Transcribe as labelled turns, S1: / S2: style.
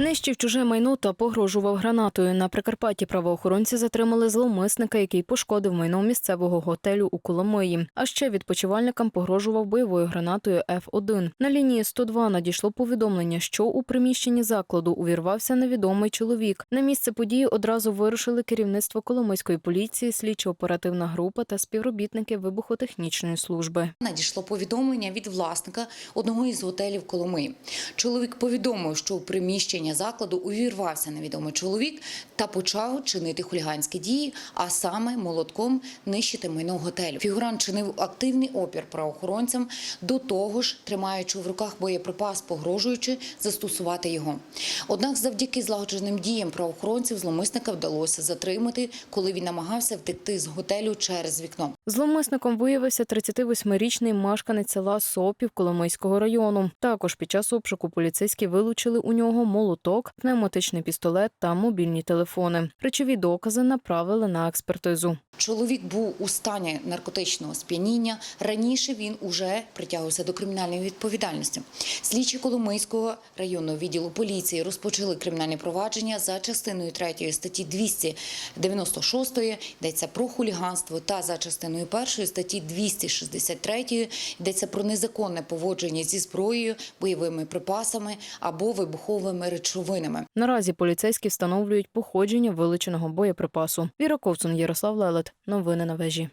S1: Нищив чуже майно та погрожував гранатою. На Прикарпатті правоохоронці затримали зловмисника, який пошкодив майно місцевого готелю у Коломиї. А ще відпочивальникам погрожував бойовою гранатою Ф1. На лінії 102 надійшло повідомлення, що у приміщенні закладу увірвався невідомий чоловік. На місце події одразу вирушили керівництво Коломийської поліції, слідчо-оперативна група та співробітники вибухотехнічної служби.
S2: Надійшло повідомлення від власника одного із готелів Коломиї. Чоловік повідомив, що у приміщення закладу увірвався невідомий чоловік та почав чинити хуліганські дії, а саме молотком нищити майно готелю. Фігурант чинив активний опір правоохоронцям, до того ж, тримаючи в руках боєприпас, погрожуючи застосувати його. Однак, завдяки злагодженим діям правоохоронців, зломисника вдалося затримати, коли він намагався втекти з готелю через вікно.
S1: Зловмисником виявився 38-річний мешканець села Сопів Коломийського району. Також під час обшуку поліцейські вилучили у нього молоток, пневматичний пістолет та мобільні телефони. Речові докази направили на експертизу.
S2: Чоловік був у стані наркотичного сп'яніння. Раніше він уже притягувався до кримінальної відповідальності. Слідчі Коломийського районного відділу поліції розпочали кримінальне провадження за частиною 3 статті 296 йдеться про хуліганство та за частиною 1 статті 263 йдеться про незаконне поводження зі зброєю, бойовими припасами або вибуховими речовинами.
S1: Наразі поліцейські встановлюють походження вилученого боєприпасу. Віра Ковцун, Ярослав Лелет. Новини на вежі.